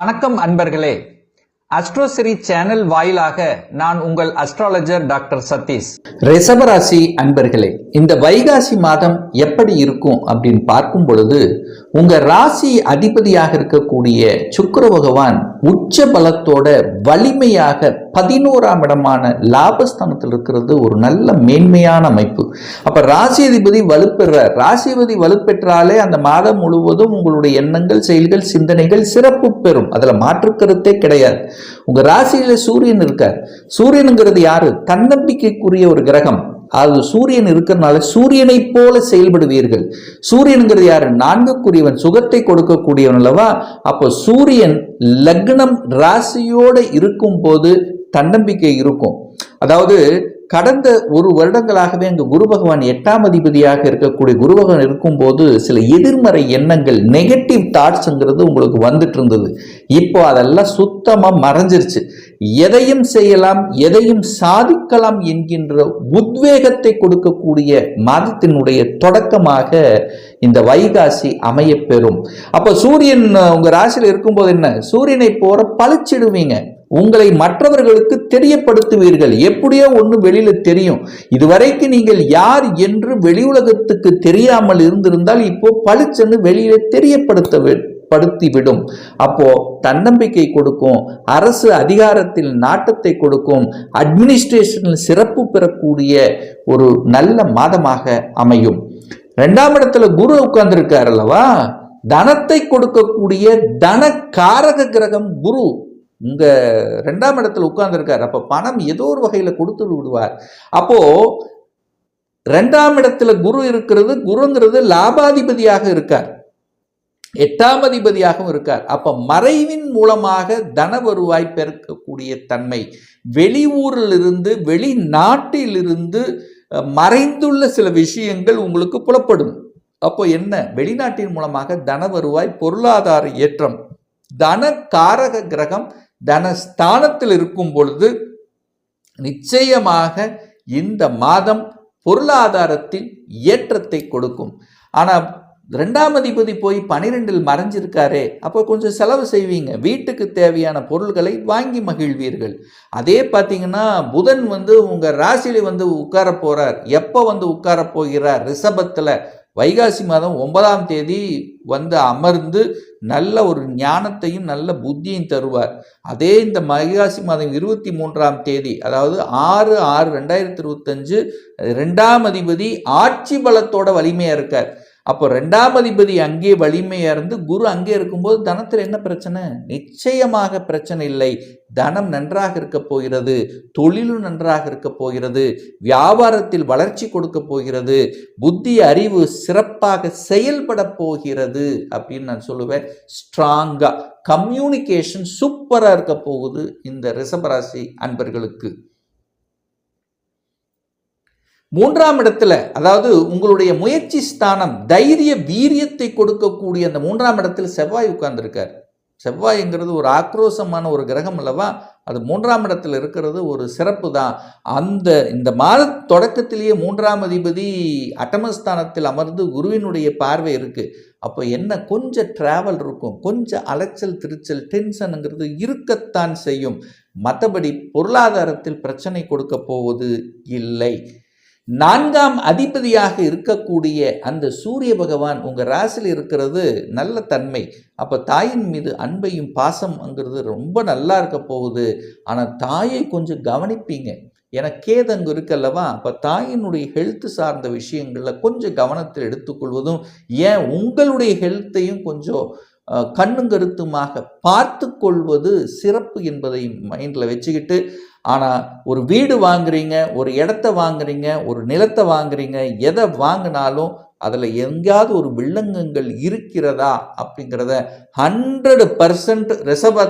வணக்கம் அன்பர்களே. அஸ்ட்ரோசிரி சேனல் வாயிலாக நான் உங்கள் அஸ்ட்ராலஜர் டாக்டர் சதீஷ். ரிசவராசி அன்பர்களே இந்த வைகாசி மாதம் எப்படி இருக்கும் அப்படின்னு பார்க்கும் பொழுது உங்க ராசி அதிபதியாக இருக்கக்கூடிய சுக்கர பகவான் உச்ச பலத்தோட வலிமையாக பதினோராம் இடமான லாபஸ்தானத்தில் இருக்கிறது ஒரு நல்ல மேன்மையான அமைப்பு. அப்ப ராசி அதிபதி வலுப்பெற ராசிபதி வலுப்பெற்றாலே அந்த மாதம் முழுவதும் உங்களுடைய எண்ணங்கள் செயல்கள் சிந்தனைகள் சிறப்பு பெறும். அதுல மாற்று கருத்தே கிடையாது. உங்க ராசியில சூரியன் இருக்கார். சூரியனுங்கிறது யாரு? தன்னம்பிக்கைக்குரிய ஒரு கிரகம். அது சூரியன் இருக்கிறதுனால சூரியனை போல செயல்படுவீர்கள். சூரியனுங்கிறது யாரு? நான்குக்குரியவன். சுகத்தை கொடுக்கக்கூடியவன் அல்லவா? அப்போ சூரியன் லக்னம் ராசியோடு இருக்கும் போது தன்னம்பிக்கை இருக்கும். அதாவது கடந்த ஒரு வருடங்களாகவே அங்கு குரு பகவான் எட்டாம் அதிபதியாக இருக்கக்கூடிய குரு பகவான் இருக்கும்போது சில எதிர்மறை எண்ணங்கள் நெகட்டிவ் தாட்ஸ்ங்கிறது உங்களுக்கு வந்துட்டு இருந்தது இப்போ அதெல்லாம் சுத்தமா மறைஞ்சிருச்சு. எதையும் செய்யலாம் எதையும் சாதிக்கலாம் என்கின்ற உத்வேகத்தை கொடுக்கக்கூடிய மாதத்தினுடைய தொடக்கமாக இந்த வைகாசி அமையப்பெறும் அப்ப சூரியன் உங்க ராசியில் இருக்கும்போது என்ன? சூரியனை போற பழிச்சிடுவீங்க. உங்களை மற்றவர்களுக்கு தெரியப்படுத்துவீர்கள். எப்படியோ ஒன்று வெளியில தெரியும். இதுவரைக்கும் நீங்கள் யார் என்று வெளி உலகத்துக்கு தெரியாமல் இருந்திருந்தால் இப்போ பளிச்சென்று வெளியில தெரியப்படுத்த படுத்திவிடும். அப்போ தன்னம்பிக்கை கொடுக்கும் அரசு அதிகாரத்தில் நாட்டத்தை கொடுக்கும் அட்மினிஸ்ட்ரேஷனில் சிறப்பு பெறக்கூடிய ஒரு நல்ல மாதமாக அமையும். ரெண்டாம் இடத்துல குரு உட்கார்ந்துருக்கார் அல்லவா? தனத்தை கொடுக்கக்கூடிய தன காரக கிரகம் குரு. உங்கள் ரெண்டாம் இடத்துல உட்கார்ந்துருக்கார். அப்போ பணம் ஏதோ ஒரு வகையில் கொடுத்து விடுவார். அப்போது ரெண்டாம் இடத்துல குரு இருக்கிறது குருங்கிறது லாபாதிபதியாக இருக்கார். எட்டாம் அதிபதியாகவும் இருக்கார். அப்போ மறைவின் மூலமாக தன வருவாய் பெருக்கக்கூடிய தன்மை வெளியூரிலிருந்து வெளிநாட்டிலிருந்து மறைந்துள்ள சில விஷயங்கள் உங்களுக்கு புலப்படும். அப்போ என்ன? வெளிநாட்டின் மூலமாக தன வருவாய் பொருளாதார ஏற்றம் தன காரக கிரகம் தனஸ்தானத்தில் இருக்கும் பொழுது நிச்சயமாக இந்த மாதம் பொருளாதாரத்தில் ஏற்றத்தை கொடுக்கும். ஆனால் ரெண்டாம் அதிபதி போய் பனிரெண்டில் மறைஞ்சிருக்காரே அப்போ கொஞ்சம் செலவு செய்வீங்க. வீட்டுக்கு தேவையான பொருள்களை வாங்கி மகிழ்வீர்கள். அதே பார்த்தீங்கன்னா புதன் வந்து உங்கள் ராசியில் வந்து உட்கார போகிறார் எப்போ வந்து உட்கார போகிறார்? ரிஷபத்தில். வைகாசி மாதம் ஒன்பதாம் தேதி வந்து அமர்ந்து நல்ல ஒரு ஞானத்தையும் நல்ல புத்தியும் தருவார். அதே இந்த வைகாசி மாதம் இருபத்தி மூன்றாம் தேதி அதாவது ஆறு ஆறு ரெண்டாயிரத்தி இருபத்தஞ்சு ரெண்டாம் அதிபதி ஆட்சி பலத்தோட வலிமையாக இருக்கார். அப்போ ரெண்டாம் அதிபதி அங்கே வலிமையாக இருந்து குரு அங்கே இருக்கும்போது தனத்தில் என்ன பிரச்சனை? நிச்சயமாக பிரச்சனை இல்லை. தனம் நன்றாக இருக்க போகிறது. தொழிலும் நன்றாக இருக்க போகிறது. வியாபாரத்தில் வளர்ச்சி கொடுக்க போகிறது. புத்தி அறிவு சிறப்பாக செயல்பட போகிறது அப்படின்னு நான் சொல்லுவேன். ஸ்ட்ராங்காக கம்யூனிகேஷன் சூப்பராக இருக்க போகுது இந்த ரிஷபராசி அன்பர்களுக்கு. மூன்றாம் இடத்துல அதாவது உங்களுடைய முயற்சி ஸ்தானம் தைரிய வீரியத்தை கொடுக்கக்கூடிய அந்த மூன்றாம் இடத்துல செவ்வாய் உட்கார்ந்துருக்கார். செவ்வாய்ங்கிறது ஒரு ஆக்ரோஷமான ஒரு கிரகம் அல்லவா? அது மூன்றாம் இடத்துல இருக்கிறது ஒரு சிறப்பு தான். அந்த இந்த மாத தொடக்கத்திலேயே மூன்றாம் அதிபதி அட்டமஸ்தானத்தில் அமர்ந்து குருவினுடைய பார்வை இருக்குது அப்போ என்ன கொஞ்சம் டிராவல் இருக்கும் கொஞ்சம் அலைச்சல் திருச்சல் டென்ஷனுங்கிறது இருக்கத்தான் செய்யும். மற்றபடி பொருளாதாரத்தில் பிரச்சனை கொடுக்க போவது இல்லை. நான்காம் அதிபதியாக இருக்கக்கூடிய அந்த சூரிய பகவான் உங்க ராசியில் இருக்கிறது நல்ல தன்மை. அப்ப தாயின் மீது அன்பையும் பாசம்ங்கிறது ரொம்ப நல்லா இருக்க போகுது. ஆனால் தாயை கொஞ்சம் கவனிப்பீங்க. ஏன்னா கேது அங்கு இருக்கல்லவா அப்போ தாயினுடைய ஹெல்த் சார்ந்த விஷயங்களில் கொஞ்சம் கவனத்தில் எடுத்துக்கொள்வதும் ஏன் உங்களுடைய ஹெல்த்தையும் கொஞ்சம் கண்ணும் கருத்துமாக பார்த்து கொள்வது சிறப்பு என்பதை மைண்டில் வச்சுக்கிட்டு ஆனால் ஒரு வீடு வாங்குறீங்க ஒரு இடத்த வாங்குறீங்க ஒரு நிலத்தை வாங்குறீங்க எதை வாங்கினாலும் அதில் எங்கேயாவது ஒரு வில்லங்கங்கள் இருக்கிறதா அப்படிங்கிறத ஹண்ட்ரட் பர்சன்ட் ரிசர்வ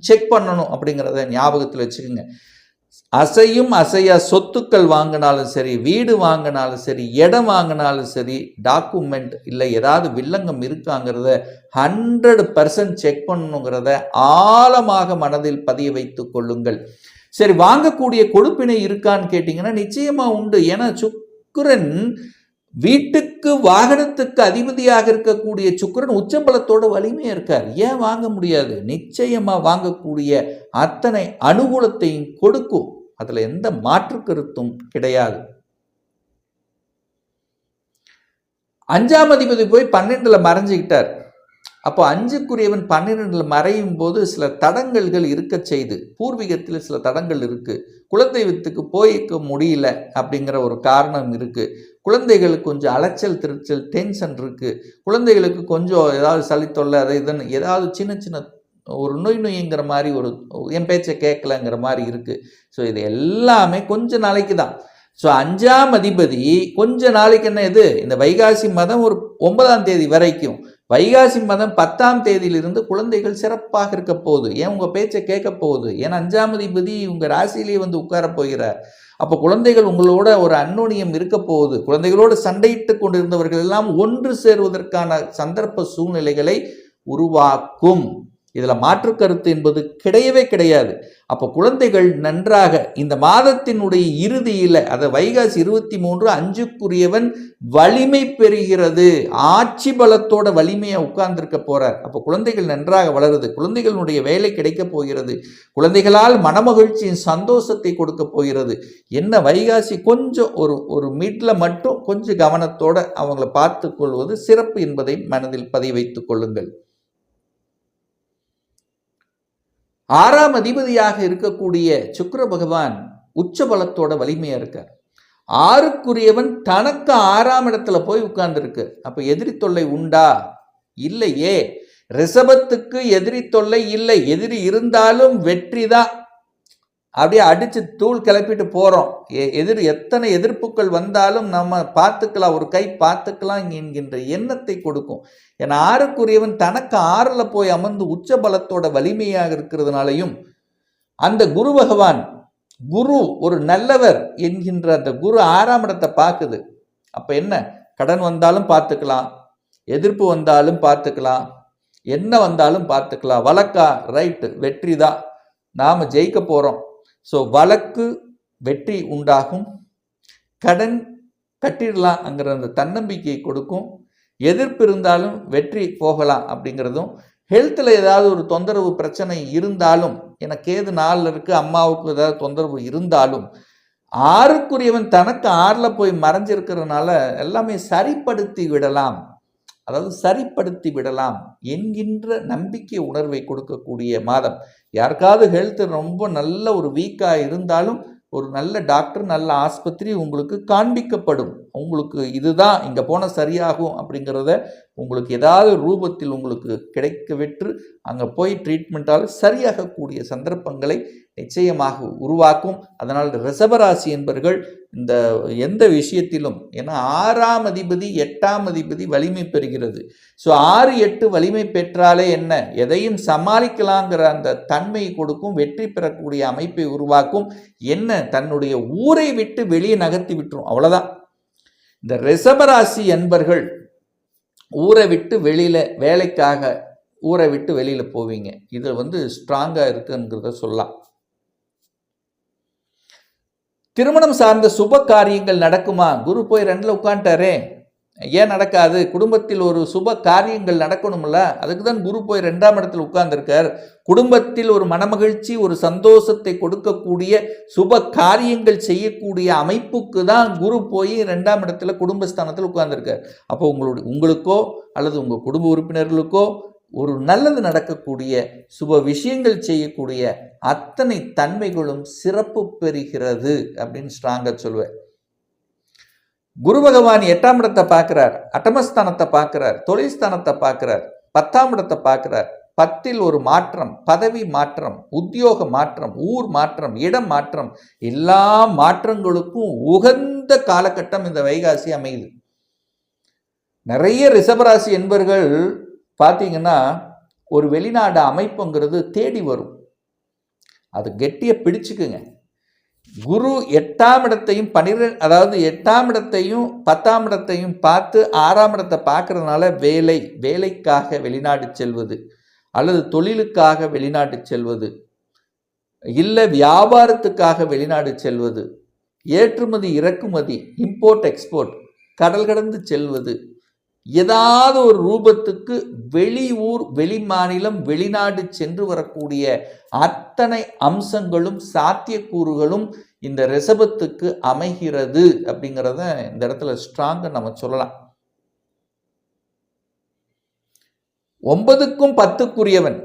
செக் பண்ணணும் அப்படிங்கிறத ஞாபகத்தில் வச்சுக்கோங்க. அசையும் அசையா சொத்துக்கள் வாங்கினாலும் சரி வீடு வாங்கினாலும் சரி இடம் வாங்கினாலும் சரி டாக்குமெண்ட் இல்லை ஏதாவது வில்லங்கம் இருக்காங்கிறத ஹண்ட்ரட் பர்சன்ட் செக் பண்ணணுங்கிறத ஆழமாக மனதில் பதிய வைத்து கொள்ளுங்கள். சரி வாங்கக்கூடிய கொடுப்பினை இருக்கான்னு கேட்டிங்கன்னா நிச்சயமாக உண்டு. ஏன்னா சுக்கரன் வீட்டுக்கு வாகனத்துக்கு அதிபதியாக இருக்கக்கூடிய சுக்கிரன் உச்சம்பலத்தோட வலிமையாக இருக்கார். ஏன் வாங்க முடியாது? நிச்சயமாக வாங்கக்கூடிய அத்தனை அனுகூலத்தையும் கொடுக்கும். அதில் எந்த மாற்று கருத்தும் கிடையாது. அஞ்சாம் அதிபதி போய் பன்னெண்டில் மறைஞ்சுக்கிட்டார். அப்போ அஞ்சுக்குரியவன் பன்னிரெண்டில் மறையும் போது சில தடங்கல்கள் இருக்க செய்து பூர்வீகத்தில் சில தடங்கள் இருக்குது குலதெய்வத்துக்கு போய்க்க முடியல அப்படிங்கிற ஒரு காரணம் இருக்குது குழந்தைகளுக்கு கொஞ்சம் அலைச்சல் திருச்சல் டென்ஷன் இருக்குது குழந்தைகளுக்கு கொஞ்சம் ஏதாவது சளி தொல்லை அதை இதுன்னு ஏதாவது சின்ன சின்ன ஒரு நொய் நொய்ங்கிற மாதிரி ஒரு என் பேச்சை கேட்கலங்கிற மாதிரி இருக்குது ஸோ இது எல்லாமே கொஞ்ச நாளைக்கு தான். ஸோ அஞ்சாம் அதிபதி கொஞ்ச நாளைக்கு என்ன இது? இந்த வைகாசி மதம் ஒரு ஒன்பதாம் தேதி வரைக்கும் வைகாசி மதம் பத்தாம் தேதியிலிருந்து குழந்தைகள் சிறப்பாக இருக்க போகுது. ஏன் உங்கள் பேச்சை கேட்க போகுது? ஏன்னா அஞ்சாம் அதிபதி உங்கள் ராசியிலேயே வந்து உட்கார போகிறார்? அப்போ குழந்தைகள் உங்களோட ஒரு அன்னோனியம் இருக்க போகுது. குழந்தைகளோடு சண்டையிட்டு கொண்டிருந்தவர்கள் எல்லாம் ஒன்று சேருவதற்கான சந்தர்ப்ப சூழ்நிலைகளை உருவாக்கும். இதில் மாற்று கருத்து என்பது கிடையவே கிடையாது. அப்போ குழந்தைகள் நன்றாக இந்த மாதத்தினுடைய இறுதியில் அதை வைகாசி இருபத்தி மூன்று அஞ்சுக்குரியவன் வலிமை பெறுகிறது. ஆட்சி பலத்தோட வலிமையாக உட்கார்ந்துருக்க போகிறார் அப்போ குழந்தைகள் நன்றாக வளருது. குழந்தைகளுடைய வேலை கிடைக்கப் போகிறது. குழந்தைகளால் மனமகிழ்ச்சியின் சந்தோஷத்தை கொடுக்க போகிறது. என்ன வைகாசி கொஞ்சம் ஒரு ஒரு மிட்ல மட்டும் கொஞ்சம் கவனத்தோடு அவங்கள பார்த்து கொள்வது சிறப்பு என்பதை மனதில் பதிய கொள்ளுங்கள். ஆறாம் அதிபதியாக இருக்கக்கூடிய சுக்கர பகவான் உச்ச பலத்தோட வலிமையாக இருக்கார். ஆறுக்குரியவன் தனக்கு ஆறாம் இடத்துல போய் உட்கார்ந்துருக்கு. அப்போ எதிரி தொல்லை உண்டா? இல்லையே. ரிஷபத்துக்கு எதிரி தொல்லை இல்லை. எதிரி இருந்தாலும் வெற்றி தான் அப்படியே அடித்து தூள் கிளப்பிட்டு போகிறோம் எ- எதிர் எத்தனை எதிர்ப்புகள் வந்தாலும் நம்ம பார்த்துக்கலாம் ஒரு கை பார்த்துக்கலாம் என்கின்ற எண்ணத்தை கொடுக்கும். ஏன்னா ஆறுக்குரியவன் தனக்கு ஆறில் போய் அமர்ந்து உச்ச பலத்தோட வலிமையாக இருக்கிறதுனாலையும் அந்த குரு பகவான் குரு ஒரு நல்லவர் என்கின்ற அந்த குரு ஆறாம் இடத்தை பார்க்குது. அப்போ என்ன? கடன் வந்தாலும் பார்த்துக்கலாம் எதிர்ப்பு வந்தாலும் பார்த்துக்கலாம் என்ன வந்தாலும் பார்த்துக்கலாம். வழக்கா ரைட்டு வெற்றி தான். நாம் ஜெயிக்க போகிறோம் ஸோ வழக்கு வெற்றி உண்டாகும். கடன் கட்டிடலாம்ங்கிற அந்த தன்னம்பிக்கையை கொடுக்கும். எதிர்ப்பு இருந்தாலும் வெற்றி போகலாம் அப்படிங்கிறதும் ஹெல்த்தில் ஏதாவது ஒரு தொந்தரவு பிரச்சனை இருந்தாலும் எனக்கு ஏது நாளில் இருக்குது அம்மாவுக்கு ஏதாவது தொந்தரவு இருந்தாலும் ஆறுக்குரியவன் தனக்கு ஆறில் போய் மறைஞ்சிருக்கிறதுனால எல்லாமே சரிப்படுத்தி விடலாம். அதாவது சரிப்படுத்தி விடலாம் என்கின்ற நம்பிக்கை உணர்வை கொடுக்கக்கூடிய மாதம். யாருக்காவது ஹெல்த் ரொம்ப நல்ல ஒரு வீக்காக இருந்தாலும் ஒரு நல்ல டாக்டர் நல்ல ஆஸ்பத்திரி உங்களுக்கு காண்பிக்கப்படும். உங்களுக்கு இதுதான் இங்கே போனால் சரியாகும் அப்படிங்கிறத உங்களுக்கு ஏதாவது ரூபத்தில் உங்களுக்கு கிடைக்க விற்று அங்கே போய் ட்ரீட்மெண்ட்டால் சரியாகக்கூடிய சந்தர்ப்பங்களை நிச்சயமாக உருவாக்கும். அதனால் ரிசபராசி என்பர்கள் இந்த எந்த விஷயத்திலும் ஏன்னா ஆறாம் அதிபதி எட்டாம் அதிபதி வலிமை பெறுகிறது. ஸோ ஆறு எட்டு வலிமை பெற்றாலே என்ன? எதையும் சமாளிக்கலாங்கிற அந்த தன்மையை கொடுக்கும் வெற்றி பெறக்கூடிய அமைப்பை உருவாக்கும். என்ன? தன்னுடைய ஊரை விட்டு வெளியே நகர்த்தி விட்டுரும். அவ்வளோதான் இந்த ரிசபராசி என்பர்கள் ஊரை விட்டு வெளியில் வேலைக்காக ஊரை விட்டு வெளியில் போவீங்க. இது வந்து ஸ்ட்ராங்காக இருக்குங்கிறத சொல்லலாம். திருமணம் சார்ந்த சுப காரியங்கள் நடக்குமா? குரு போய் ரெண்டில் உட்காந்துட்டாரே ஏன் நடக்காது? குடும்பத்தில் ஒரு சுப காரியங்கள் நடக்கணும்ல? அதுக்கு தான் குரு போய் ரெண்டாம் இடத்தில் உட்கார்ந்துருக்கார். குடும்பத்தில் ஒரு மனமகிழ்ச்சி ஒரு சந்தோஷத்தை கொடுக்கக்கூடிய சுப காரியங்கள் செய்யக்கூடிய அமைப்புக்கு தான் குரு போய் ரெண்டாம் இடத்துல குடும்பஸ்தானத்தில் உட்கார்ந்துருக்கார். அப்போ உங்களுடைய உங்களுக்கோ அல்லது உங்கள் குடும்ப உறுப்பினர்களுக்கோ ஒரு நல்லது நடக்கக்கூடிய சுப விஷயங்கள் செய்யக்கூடிய அத்தனை தன்மைகளும் சிறப்பு பெறுகிறது அப்படின்னு ஸ்ட்ராங்கா சொல்லுவேன். குரு பகவான் எட்டாம் இடத்தை பார்க்கிறார் அட்டமஸ்தானத்தை பார்க்கிறார் தொழில்ஸ்தானத்தை பார்க்கிறார் பத்தாம் இடத்தை பார்க்கிறார். பத்தில் ஒரு மாற்றம் பதவி மாற்றம் உத்தியோக மாற்றம் ஊர் மாற்றம் இடம் மாற்றம் எல்லா மாற்றங்களுக்கும் உகந்த காலகட்டம் இந்த வைகாசி அமையுது. நிறைய ரிஷபராசி என்பர்கள் பார்த்தீங்கன்னா ஒரு வெளிநாடு அமைப்புங்கிறது தேடி வரும். அது கெட்டியை பிடிச்சுக்குங்க. குரு எட்டாம் இடத்தையும் பன்னிரெண்டு அதாவது எட்டாம் இடத்தையும் பத்தாம் இடத்தையும் பார்த்து ஆறாம் இடத்தை பார்க்குறதுனால வேலை வேலைக்காக வெளிநாடு செல்வது அல்லது தொழிலுக்காக வெளிநாடு செல்வது இல்லை வியாபாரத்துக்காக வெளிநாடு செல்வது ஏற்றுமதி இறக்குமதி இம்போர்ட் எக்ஸ்போர்ட் கடல் கடந்து செல்வது ஏதாவது ஒரு ரூபத்துக்கு வெளியூர் வெளி மாநிலம் வெளிநாடு சென்று வரக்கூடிய அத்தனை அம்சங்களும் சாத்தியக்கூறுகளும் இந்த ரிசபத்துக்கு அமைகிறது அப்படிங்கிறத இந்த இடத்துல ஸ்ட்ராங்காக நம்ம சொல்லலாம். ஒன்பதுக்கும் பத்துக்குரியவன்.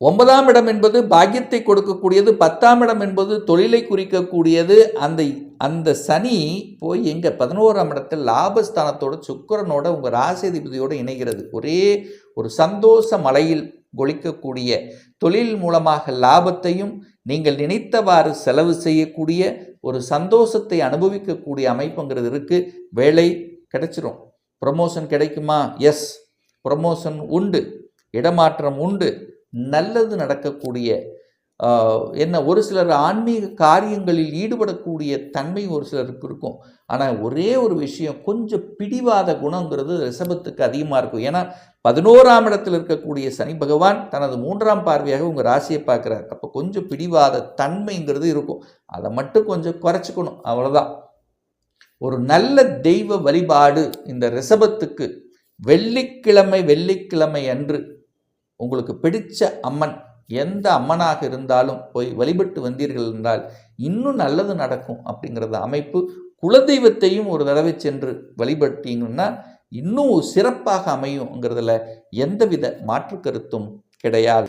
ஒன்பதாம் இடம் என்பது பாக்கியத்தை கொடுக்கக்கூடியது பத்தாம் இடம் என்பது தொழிலை குறிக்கக்கூடியது அந்த அந்த சனி போய் எங்கே பதினோராம் இடத்தில் லாபஸ்தானத்தோட சுக்கரனோட உங்கள் ராசிதிபதியோடு இணைகிறது. ஒரே ஒரு சந்தோஷ மலையில் கொளிக்கக்கூடிய தொழில் மூலமாக லாபத்தையும் நீங்கள் நினைத்தவாறு செலவு செய்யக்கூடிய ஒரு சந்தோஷத்தை அனுபவிக்கக்கூடிய அமைப்புங்கிறது இருக்குது வேலை கிடைச்சிரும். ப்ரமோஷன் கிடைக்குமா? எஸ் ப்ரமோஷன் உண்டு. இடமாற்றம் உண்டு. நல்லது நடக்கக்கூடிய என்ன ஒரு சிலர் ஆன்மீக காரியங்களில் ஈடுபடக்கூடிய தன்மை ஒரு சிலருக்கு இருக்கும். ஆனால் ஒரே ஒரு விஷயம் கொஞ்சம் பிடிவாத குணங்கிறது ரிஷபத்துக்கு அதிகமாக இருக்கும். ஏன்னா பதினோராம் இடத்தில் இருக்கக்கூடிய சனி பகவான் தனது மூன்றாம் பார்வையாக உங்கள் ராசியை பார்க்குறார். அப்போ கொஞ்சம் பிடிவாத தன்மைங்கிறது இருக்கும். அதை மட்டும் கொஞ்சம் குறைச்சிக்கணும். அவ்வளோதான் ஒரு நல்ல தெய்வ வழிபாடு இந்த ரிஷபத்துக்கு வெள்ளிக்கிழமை வெள்ளிக்கிழமை அன்று உங்களுக்கு பிடித்த அம்மன் எந்த அம்மனாக இருந்தாலும் போய் வழிபட்டு வந்தீர்கள் என்றால் இன்னும் நல்லது நடக்கும் அப்படிங்கிறத அமைப்பு. குலதெய்வத்தையும் ஒரு தடவை சென்று வழிபட்டீங்கன்னா இன்னும் சிறப்பாக அமையுங்கிறதுல எந்தவித மாற்று கருத்தும் கிடையாது.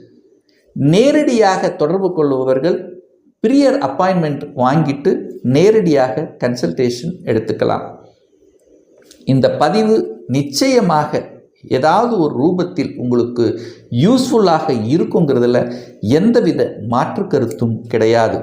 நேரடியாக தொடர்பு கொள்பவர்கள் ப்ரியர் அப்பாயின்மெண்ட் வாங்கிட்டு நேரடியாக கன்சல்டேஷன் எடுத்துக்கலாம். இந்த பதிவு நிச்சயமாக ஏதாவது ஒரு ரூபத்தில் உங்களுக்கு யூஸ்ஃபுல்லாக இருக்குங்கிறதுல எந்தவித மாற்று கருத்தும் கிடையாது.